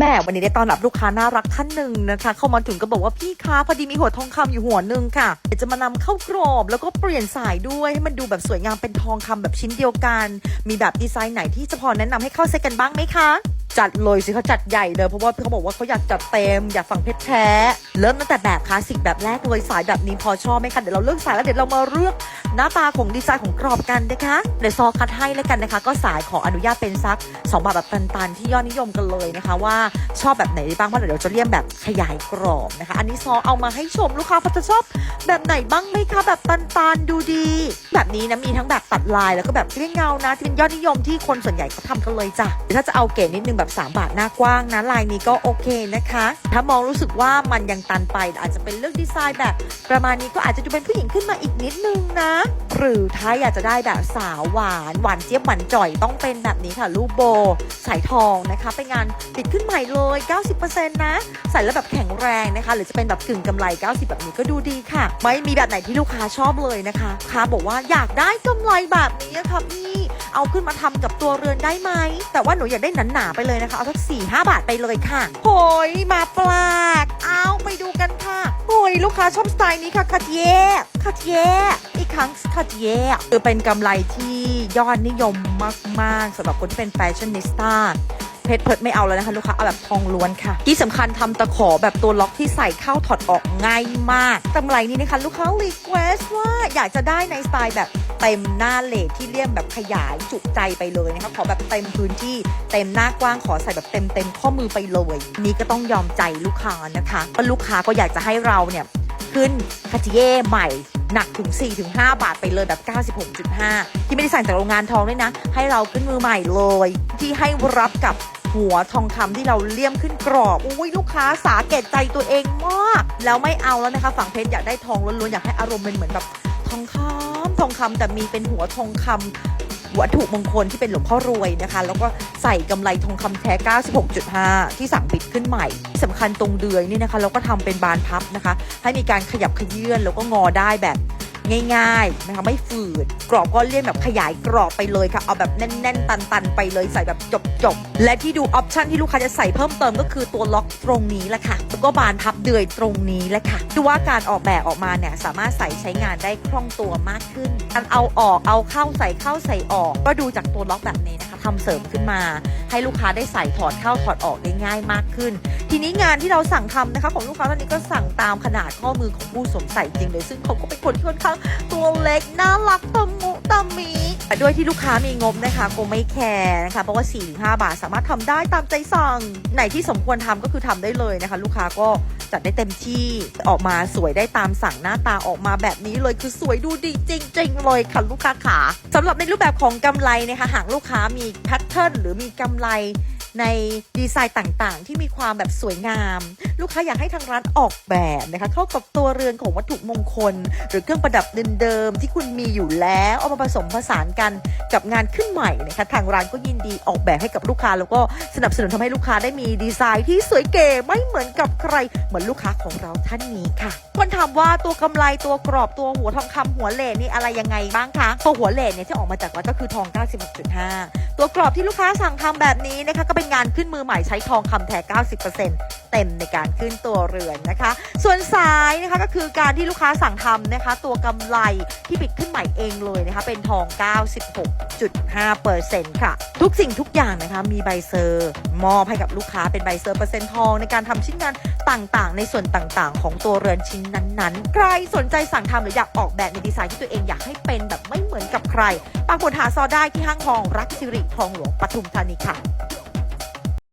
แม่วันนี้ได้ต้อนรับลูกค้าน่ารักท่านหนึ่งนะคะ เข้ามาถึงก็บอกว่าพี่คะพอดีมีหัวทองคำอยู่หัวหนึ่งค่ะเดี๋ยวจะมานำเข้ากรอบแล้วก็เปลี่ยนสายด้วยให้มันดูแบบสวยงามเป็นทองคำแบบชิ้นเดียวกัน มีแบบดีไซน์ไหนที่จะพอแนะนำให้เข้าเซ็ตกันบ้างไหมคะ จัดเลยสิเขาจัดใหญ่เลยเพราะว่าเขาบอกว่าเขาอยากจัดเต็มอยากฟังเพชรแท้ เริ่มตั้งแต่แบบคลาสสิกแบบแรกเลยสายแบบนี้พอชอบไหมคะเดี๋ยวเราเลือกสายแล้วเดี๋ยวเรามาเลือกหน้าตาของดีไซน์ของกรอบกันนะคะเดี๋ยวซอคัดให้แล้วกันนะคะ ก็สายขออนุญาตเป็นซักสองบาทแบบตันๆที่ยอดนิยมกันเลยนะคะ ว่าชอบแบบไหนบ้างเพราะเดี๋ยวจะเลี่ยมแบบขยายกรอบนะคะ อันนี้ซอเอามาให้ชมลูกค้าเขาจะชอบแบบไหนบ้างไหมคะแบบตันๆดูดี แบบนี้นะมีทั้งแบบตัดลายแล้วก็แบบเรียงเงานะที่เป็นยอดนิยมที่คนส่วนใหญ่เขาทำกันเลยจ้ะถ้าจะเอาเก๋นิดนึงแบบ 3 บาทหน้ากว้างนะลายนี้ก็โอเคนะคะ ถ้ามองรู้สึกว่ามันยังตันไปอาจจะเป็นเลือกดีไซน์แบบ ประมาณนี้ก็อาจจะดูเป็นผู้หญิงขึ้นมาอีกนิดนึงนะ หรือถ้าอยากจะได้แบบสาวหวานหวานเจี๊ยบหวานจ่อยต้องเป็นแบบนี้ค่ะรูปโบสายทองนะคะเป็นงานติดขึ้นใหม่เลย 90%นะใส่แล้วแบบแข็งแรงนะคะ หรือจะเป็นแบบกึ่งกำไร 90 แบบนี้ก็ดูดีค่ะ ไม่มีแบบไหนที่ลูกค้าชอบเลยนะคะลูกค้าบอกว่าอยากได้กำไรแบบนี้ค่ะพี่ เอาขึ้นมาทำกับตัวเรือนได้ไหม แต่ว่าหนูอยากได้หนาๆไปเลยนะคะ เอาสัก4ี่ห้าบาทไปเลยค่ะโหยมาแปลกเอาไปดูกันค่ะโหยลูกค้าชอบสไตล์นี้ค่ะคาเทียคาเทียอีกครั้งคาเทียคือเป็นกำไรที่ยอดนิยมมากๆสำหรับคนที่เป็นแฟชั่นนิสต้า เพชรเพิดไม่เอาแล้วนะคะลูกค้าเอาแบบทองล้วนค่ะ ที่สำคัญทำตะขอแบบตัวล็อกที่ใส่เข้าถอดออกง่ายมากกำไรนี้นะคะลูกค้ารีเควสว่าอยากจะได้ในสไตล์แบบเต็มหน้าเลทที่เลี่ยมแบบขยายจุใจไปเลยนะคะขอแบบเต็มพื้นที่เต็มหน้ากว้างขอใส่แบบเต็มเต็มข้อมือไปเลยนี่ก็ต้องยอมใจลูกค้านะคะเพราะลูกค้าก็อยากจะให้เราเนี่ยขึ้นคาจิเย่ใหม่หนักถึง 4-5 บาทไปเลยแบบ 96.5 ที่ไม่ได้สั่งจากโรงงานทองด้วยนะ ให้เราขึ้นมือใหม่เลย ที่ให้รับกับ หัวทองคำที่เราเลี่ยมขึ้นกรอบอุ้ยลูกค้าสาแก่ใจตัวเองมาก แล้วไม่เอาแล้วนะคะ ฝั่งเพชรอยากได้ทองล้วนๆอยากให้อารมณ์เป็นเหมือนแบบทองคำทองคำแต่มีเป็นหัวทองคำวัตถุมงคลที่เป็นหลวงพ่อรวยนะคะ แล้วก็ใส่กำไรทองคำแท้ 96.5 ที่สั่งปิดขึ้นใหม่ที่สำคัญตรงเดือยนี่นะคะ เราก็ทำเป็นบานพับนะคะ ให้มีการขยับขยื่นแล้วก็งอได้แบบ ง่ายๆนะคะไม่ฝืดกรอบก็เลี่ยนแบบขยายกรอบไปเลยค่ะ เอาแบบแน่น ๆ ตัน ๆ ไปเลยใส่แบบจบๆ และที่ดูออปชันที่ลูกค้าจะใส่เพิ่มเติมก็คือตัวล็อกตรงนี้แหละค่ะแล้วก็บานพับเดือยตรงนี้แหละค่ะดูว่าการออกแบบออกมาเนี่ยสามารถใส่ใช้งานได้คล่องตัวมากขึ้นการเอาออกเอาเข้าใส่เข้าใส่ออก ก็ดูจากตัวล็อกแบบนี้นะคะ ทำเสริมขึ้นมา ให้ลูกค้าได้ใส่ถอดเข้าถอดออกได้ง่ายมากขึ้น ทีนี้งานที่เราสั่งทำนะคะของลูกค้าท่านนี้ก็สั่งตามขนาดข้อมือของผู้สวมใส่จริงเลย ซึ่งเขาก็เป็นคนที่ค่อนข้างตัวเล็กน่ารักตะมุตะมีด้วยที่ลูกค้ามีงบนะคะก็ไม่แคร์นะคะเพราะว่า4ี่ห้าบาทสามารถทำได้ตามใจสั่ง ไหนที่สมควรทำก็คือทำได้เลยนะคะ ลูกค้าก็จัดได้เต็มที่ออกมาสวยได้ตามสั่งหน้าตาออกมาแบบนี้เลยคือสวยดูดีจริงๆเลยค่ะลูกค้าขาสำหรับในรูปแบบของกำไรนะคะหากลูกค้ามีแพทเทิร์นหรือมีกำไรในดีไซน์ต่างๆ ที่มีความแบบสวยงาม ลูกค้าอยากให้ทางร้านออกแบบนะคะเข้ากับตัวเรือนของวัตถุมงคล หรือเครื่องประดับเดิมๆที่คุณมีอยู่แล้วเอามาผสมผสานกันกับงานขึ้นใหม่นะคะทางร้านก็ยินดีออกแบบให้กับลูกค้า แล้วก็สนับสนุนทำให้ลูกค้าได้มีดีไซน์ที่สวยเก๋ไม่เหมือนกับใคร เหมือนลูกค้าของเราท่านนี้ค่ะคนถามว่าตัวกำไรตัวกรอบตัวหัวทองคำหัวเหล่นี่อะไรยังไงบ้างคะตัวหัวเหล่เนี่ยที่ออกมาจากวัดก็คือทอง 96.5 ตัวกรอบที่ลูกค้าสั่งทำแบบนี้นะคะก็เป็นงานขึ้นมือใหม่ใช้ทองคำแท้ 90% เต็มในการขึ้นตัวเรือนนะคะ ส่วนสายนะคะก็คือการที่ลูกค้าสั่งทำนะคะ ตัวกำไรที่ปิดขึ้นใหม่เองเลยนะคะ เป็นทอง 96.5%ค่ะ ทุกสิ่งทุกอย่างนะคะมีใบเซอร์มอบให้กับลูกค้าเป็นใบเซอร์เปอร์เซ็นต์ทองในการทำชิ้นงานต่างๆ ในส่วนต่างๆ ของตัวเรือนชิ้นนั้นๆ ใครสนใจสั่งทำหรืออยากออกแบบในดีไซน์ที่ตัวเองอยากให้เป็นแบบไม่เหมือนกับใครปักหมุดหาซอได้ที่ห้างทองรักสิริทองหลวงปทุมธานีค่ะ